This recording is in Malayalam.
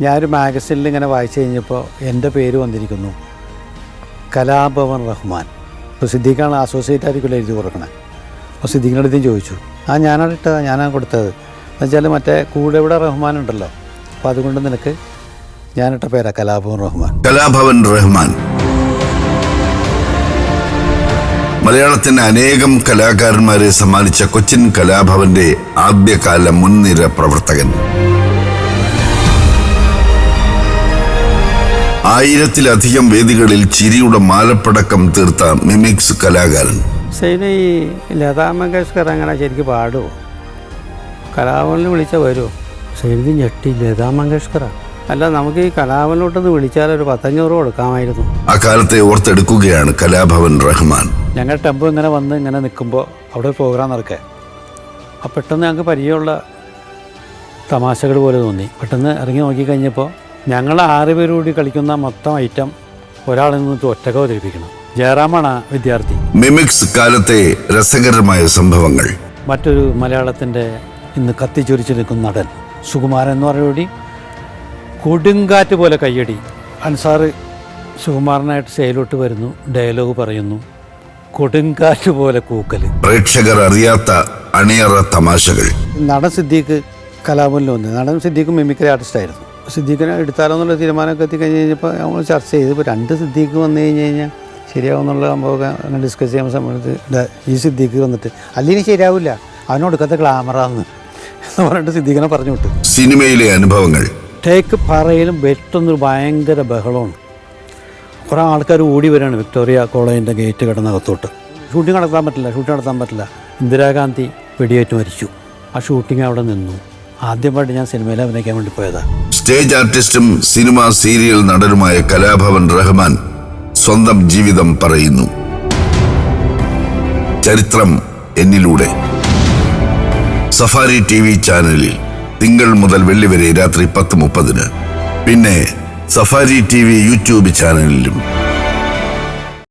ഞാനൊരു മാഗസിനിൽ ഇങ്ങനെ വായിച്ചു കഴിഞ്ഞപ്പോൾ എന്റെ പേര് വന്നിരിക്കുന്നു. കലാഭവൻ റഹ്മാൻ. അപ്പോൾ സിദ്ദീഖാണ് അസോസിയേറ്റ് ആയിരിക്കുമല്ലോ എഴുതി കൊടുക്കണേ. അപ്പോൾ സിദ്ദീഖിന്റെ അടുത്തും ചോദിച്ചു ആ ഞാനാണ് ഇട്ടത് ഞാനാണ് കൊടുത്തത്. എന്നുവെച്ചാൽ മറ്റേ കൂടെ ഇവിടെ റഹ്മാൻ ഉണ്ടല്ലോ. അപ്പോൾ അതുകൊണ്ട് നിനക്ക് ഞാനിട്ട പേരാ കലാഭവൻ റഹ്മാൻ. കലാഭവൻ റഹ്മാൻ. മലയാളത്തിന് അനേകം കലാകാരന്മാരെ സമ്മാനിച്ച കൊച്ചിൻ കലാഭവന്റെ ആദ്യകാല മുൻനിര പ്രവർത്തകൻ. ആയിരത്തിലധികം വേദികളിൽ ചിരിയുടെ മാലപ്പടക്കം തീർത്ത മിമിക്സ് കലാകാരൻ. ശരി ഈ ലതാ മങ്കേഷ്കർ അങ്ങനെ ശരിക്കും പാടുമോ കലാഭവനിൽ വിളിച്ചാൽ വരുമോ ശരി ഞെട്ടി ലതാ മങ്കേഷ്കറാണ് അല്ല നമുക്ക് ഈ കലാഭവനിലോട്ടൊന്ന് വിളിച്ചാൽ ഒരു പത്തഞ്ഞൂറ് കൊടുക്കാമായിരുന്നു. അക്കാലത്തെ ഓർത്തെടുക്കുകയാണ് കലാഭവൻ റഹ്മാൻ. ഞങ്ങൾ ടെമ്പോ ഇങ്ങനെ വന്ന് ഇങ്ങനെ നിൽക്കുമ്പോൾ അവിടെ ഒരു പ്രോഗ്രാം നടക്കേ. അപ്പോൾ പെട്ടെന്ന് ഞങ്ങൾക്ക് പരിചയമുള്ള തമാശകൾ പോലെ തോന്നി. പെട്ടെന്ന് ഇറങ്ങി നോക്കിക്കഴിഞ്ഞപ്പോൾ ഞങ്ങൾ ആറ് പേരോടി കൂടി കളിക്കുന്ന മൊത്തം ഐറ്റം ഒരാളിൽ നിന്ന് ഒറ്റയ്ക്ക് അവതരിപ്പിക്കണം. ജയറാമാണ് വിദ്യാർത്ഥി. മിമിക്സ് കാലത്തെ രസകരമായ സംഭവങ്ങൾ. മറ്റൊരു മലയാളത്തിന്റെ ഇന്ന് കത്തിച്ചൊരിച്ച് നിൽക്കുന്ന നടൻ സുകുമാരൻ എന്ന് പറഞ്ഞോടി കൊടുങ്കാറ്റ് പോലെ കയ്യടി. അൻസാറ് സുകുമാരനായിട്ട് സെയിലോട്ട് വരുന്നു ഡയലോഗ് പറയുന്നു കൊടുങ്കാറ്റ് പോലെ കൂക്കൽ പ്രേക്ഷകർ അറിയാത്ത അണിയറ തമാശകൾ. നടൻ സിദ്ദീഖ് കലാഭവനിൽ വന്നു. നടൻ സിദ്ദീഖ് മിമിക്രി ആർട്ടിസ്റ്റായിരുന്നു സിദ്ദീഖിനെ എടുത്താലോ എന്നുള്ള തീരുമാനമൊക്കെ എത്തിക്കഴിഞ്ഞ് കഴിഞ്ഞപ്പോൾ നമ്മൾ ചർച്ച ചെയ്ത്. ഇപ്പോൾ രണ്ട് സിദ്ദീഖ് വന്നു കഴിഞ്ഞ് കഴിഞ്ഞാൽ ശരിയാവുന്നുള്ള സംഭവമൊക്കെ അങ്ങനെ ഡിസ്കസ് ചെയ്യുന്ന സമയത്ത് ഈ സിദ്ദീഖ് വന്നിട്ട്. അല്ലെങ്കിൽ ശരിയാവില്ല. അവനൊടുക്കത്തെ ഗ്ലാമറാന്ന് എന്ന് പറഞ്ഞിട്ട് സിദ്ദീഖിനെ പറഞ്ഞു വിട്ടു. സിനിമയിലെ അനുഭവങ്ങൾ. ടേക്ക് പറയലും വെട്ടൊന്നൊരു ഭയങ്കര ബഹളമാണ്. കുറേ ആൾക്കാർ ഓടി വരികയാണ് വിക്ടോറിയ കോളേജിന്റെ ഗേറ്റ് കിടന്നകത്തോട്ട്. ഷൂട്ടിംഗ് നടത്താൻ പറ്റില്ല ഷൂട്ടിംഗ് നടത്താൻ പറ്റില്ല. ഇന്ദിരാഗാന്ധി വെടിയേറ്റ് മരിച്ചു. ആ ഷൂട്ടിംഗ് അവിടെ നിന്നു. ആദ്യമായിട്ട് ഞാൻ സിനിമയിൽ അഭിനയിക്കാൻ വേണ്ടി പോയതാണ് സ്റ്റേജ് ആർട്ടിസ്റ്റും സിനിമ സീരിയൽ നടനുമായ കലാഭവൻ റഹ്മാൻ സ്വന്തം ജീവിതം പറയുന്നു. ചരിത്രം എന്നിലൂടെ. സഫാരി ടി വി ചാനലിൽ തിങ്കൾ മുതൽ വെള്ളി വരെ രാത്രി പത്ത് മുപ്പതിന്. പിന്നെ സഫാരി ടി വി യൂട്യൂബ് ചാനലിലും.